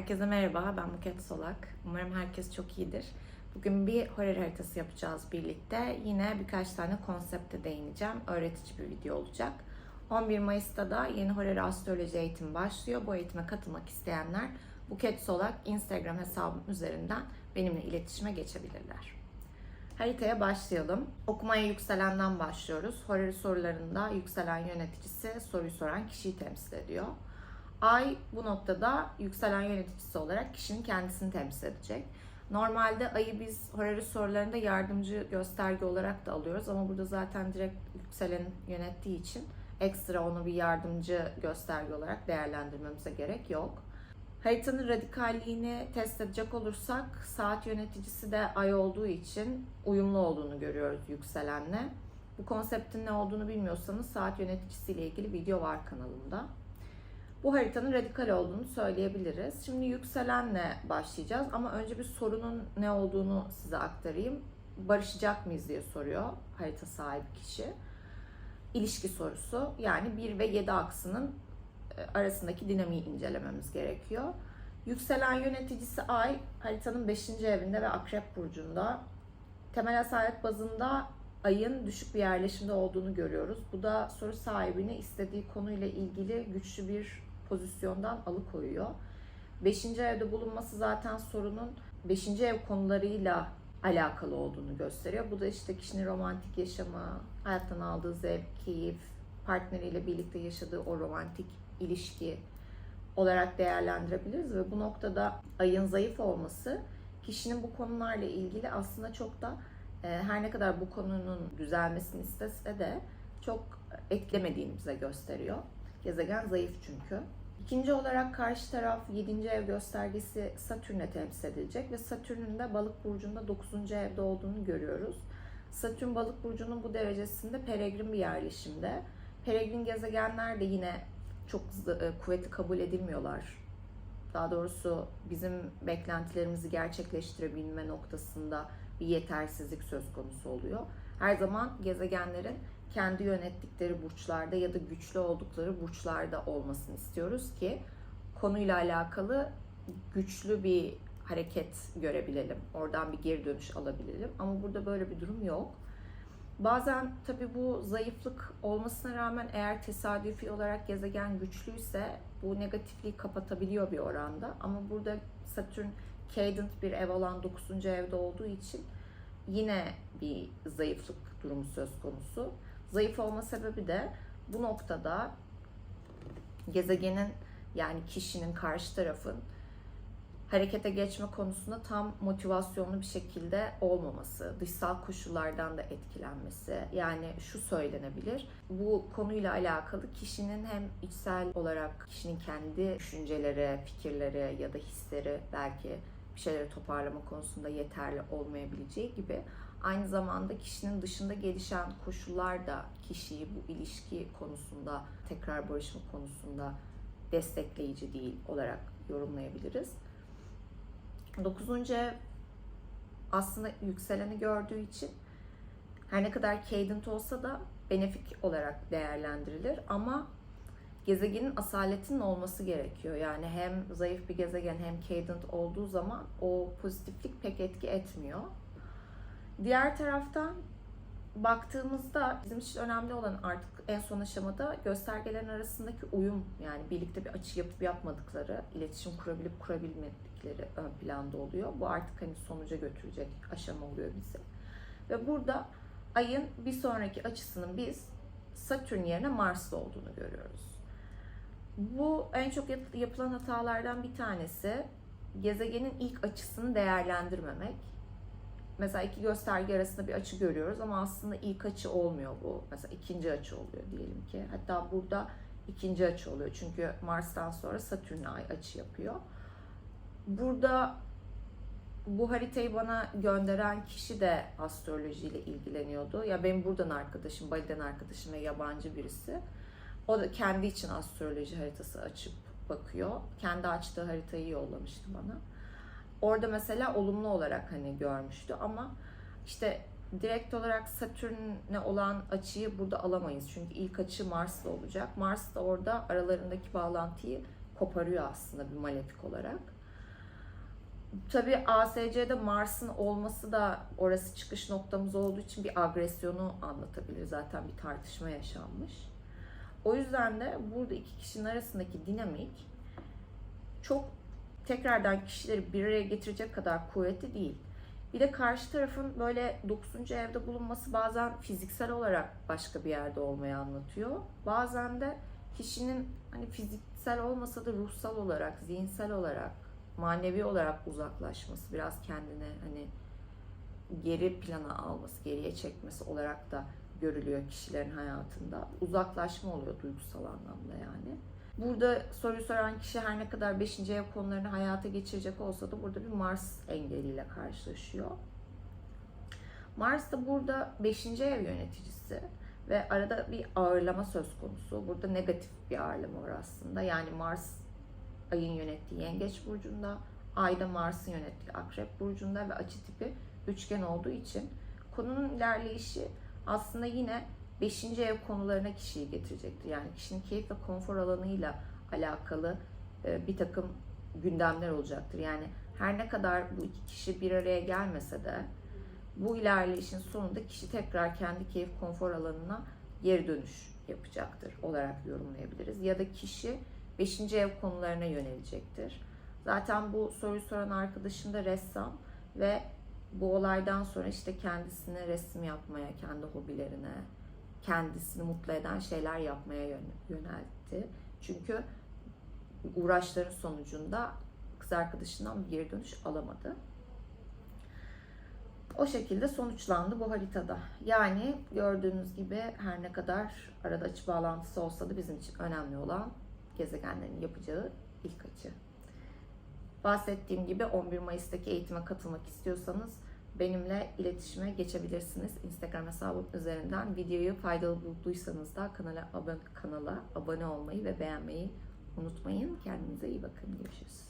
Herkese merhaba, ben Buket Solak. Umarım herkes çok iyidir. Bugün bir horror haritası yapacağız birlikte. Yine birkaç tane konsepte değineceğim. Öğretici bir video olacak. 11 Mayıs'ta da yeni horror astroloji eğitimi başlıyor. Bu eğitime katılmak isteyenler Buket Solak Instagram hesabım üzerinden benimle iletişime geçebilirler. Haritaya başlayalım. Okumaya yükselenden başlıyoruz. Horror sorularında yükselen yöneticisi soruyu soran kişiyi temsil ediyor. Ay bu noktada yükselen yöneticisi olarak kişinin kendisini temsil edecek. Normalde ayı biz horary sorularında yardımcı gösterge olarak da alıyoruz ama burada zaten direkt yükselen yönettiği için ekstra onu bir yardımcı gösterge olarak değerlendirmemize gerek yok. Haritanın radikalliğini test edecek olursak saat yöneticisi de ay olduğu için uyumlu olduğunu görüyoruz yükselenle. Bu konseptin ne olduğunu bilmiyorsanız saat yöneticisiyle ilgili video var kanalımda. Bu haritanın radikal olduğunu söyleyebiliriz. Şimdi yükselenle başlayacağız ama önce bir sorunun ne olduğunu size aktarayım. Barışacak mıyız diye soruyor harita sahibi kişi. İlişki sorusu yani 1 ve 7 aksının e, arasındaki dinamiği incelememiz gerekiyor. Yükselen yöneticisi Ay haritanın 5. evinde ve Akrep Burcu'nda. Temel asalet bazında ayın düşük bir yerleşimde olduğunu görüyoruz. Bu da soru sahibini istediği konuyla ilgili güçlü bir pozisyondan alıkoyuyor. Beşinci evde bulunması zaten sorunun beşinci ev konularıyla alakalı olduğunu gösteriyor. Bu da işte kişinin romantik yaşamı, hayattan aldığı zevk, keyif, partneriyle birlikte yaşadığı o romantik ilişki olarak değerlendirebiliriz ve bu noktada ayın zayıf olması kişinin bu konularla ilgili aslında çok da e, her ne kadar bu konunun düzelmesini istese de çok etkilemediğini bize gösteriyor. Gezegen zayıf çünkü. İkinci olarak karşı taraf 7. ev göstergesi Satürn'e temsil edilecek ve Satürn'ün de balık burcunda 9. evde olduğunu görüyoruz. Satürn balık burcunun bu derecesinde peregrin bir yerleşimde. Peregrin gezegenler de yine çok e, kuvvetli kabul edilmiyorlar. Daha doğrusu bizim beklentilerimizi gerçekleştirebilme noktasında bir yetersizlik söz konusu oluyor. Her zaman gezegenlerin kendi yönettikleri burçlarda ya da güçlü oldukları burçlarda olmasını istiyoruz ki konuyla alakalı güçlü bir hareket görebilelim. Oradan bir geri dönüş alabilelim. Ama burada böyle bir durum yok. Bazen tabii bu zayıflık olmasına rağmen eğer tesadüfi olarak gezegen güçlüyse bu negatifliği kapatabiliyor bir oranda. Ama burada Satürn Cadent bir ev olan 9. evde olduğu için yine bir zayıflık durumu söz konusu. Zayıf olma sebebi de bu noktada gezegenin yani kişinin karşı tarafın harekete geçme konusunda tam motivasyonlu bir şekilde olmaması, dışsal koşullardan da etkilenmesi. Yani şu söylenebilir. Bu konuyla alakalı kişinin hem içsel olarak kişinin kendi düşünceleri, fikirleri ya da hisleri belki bir şeyleri toparlama konusunda yeterli olmayabileceği gibi aynı zamanda kişinin dışında gelişen koşullar da kişiyi bu ilişki konusunda tekrar barışma konusunda destekleyici değil olarak yorumlayabiliriz. 9. ev aslında yükseleni gördüğü için her ne kadar cadent olsa da benefik olarak değerlendirilir ama gezegenin asaletinin olması gerekiyor. Yani hem zayıf bir gezegen hem cadent olduğu zaman o pozitiflik pek etki etmiyor. Diğer taraftan baktığımızda bizim için önemli olan artık en son aşamada göstergelerin arasındaki uyum yani birlikte bir açı yapıp yapmadıkları, iletişim kurabilip kurabilmedikleri ön planda oluyor. Bu artık hani sonuca götürecek aşama oluyor bize. Ve burada ayın bir sonraki açısının biz Satürn yerine Mars'ta olduğunu görüyoruz. Bu en çok yapılan hatalardan bir tanesi gezegenin ilk açısını değerlendirmemek mesela iki gösterge arasında bir açı görüyoruz ama aslında ilk açı olmuyor bu. Mesela ikinci açı oluyor diyelim ki. Hatta burada ikinci açı oluyor. Çünkü Mars'tan sonra Satürn ay açı yapıyor. Burada bu haritayı bana gönderen kişi de astrolojiyle ilgileniyordu. Ya benim buradan arkadaşım, Bali'den arkadaşım ve yabancı birisi. O da kendi için astroloji haritası açıp bakıyor. Kendi açtığı haritayı yollamıştı bana. Orada mesela olumlu olarak hani görmüştü ama işte direkt olarak Satürn'e olan açıyı burada alamayız. Çünkü ilk açı Mars'la olacak. Mars da orada aralarındaki bağlantıyı koparıyor aslında bir malefik olarak. Tabii ASC'de Mars'ın olması da orası çıkış noktamız olduğu için bir agresyonu anlatabilir. Zaten bir tartışma yaşanmış. O yüzden de burada iki kişinin arasındaki dinamik çok tekrardan kişileri bir araya getirecek kadar kuvvetli değil. Bir de karşı tarafın böyle 9. evde bulunması bazen fiziksel olarak başka bir yerde olmayı anlatıyor. Bazen de kişinin hani fiziksel olmasa da ruhsal olarak, zihinsel olarak, manevi olarak uzaklaşması, biraz kendine hani geri plana alması, geriye çekmesi olarak da görülüyor kişilerin hayatında. Uzaklaşma oluyor duygusal anlamda yani. Burada soruyu soran kişi her ne kadar 5. ev konularını hayata geçirecek olsa da burada bir Mars engeliyle karşılaşıyor. Mars da burada 5. ev yöneticisi ve arada bir ağırlama söz konusu. Burada negatif bir ağırlama var aslında. Yani Mars ayın yönettiği Yengeç burcunda, Ayda Mars'ın yönettiği Akrep burcunda ve açı tipi üçgen olduğu için konunun ilerleyişi aslında yine 5. ev konularına kişiyi getirecektir. Yani kişinin keyif ve konfor alanıyla alakalı e, bir takım gündemler olacaktır. Yani her ne kadar bu iki kişi bir araya gelmese de bu ilerleyişin sonunda kişi tekrar kendi keyif konfor alanına geri dönüş yapacaktır olarak yorumlayabiliriz. Ya da kişi 5. ev konularına yönelecektir. Zaten bu soruyu soran arkadaşım da ressam ve bu olaydan sonra işte kendisine resim yapmaya, kendi hobilerine, kendisini mutlu eden şeyler yapmaya yön- yöneltti. Çünkü uğraşların sonucunda kız arkadaşından bir geri dönüş alamadı. O şekilde sonuçlandı bu haritada. Yani gördüğünüz gibi her ne kadar arada açı bağlantısı olsa da bizim için önemli olan gezegenlerin yapacağı ilk açı. Bahsettiğim gibi 11 Mayıs'taki eğitime katılmak istiyorsanız benimle iletişime geçebilirsiniz. Instagram hesabım üzerinden videoyu faydalı bulduysanız da kanala abone, kanala abone olmayı ve beğenmeyi unutmayın. Kendinize iyi bakın. Görüşürüz.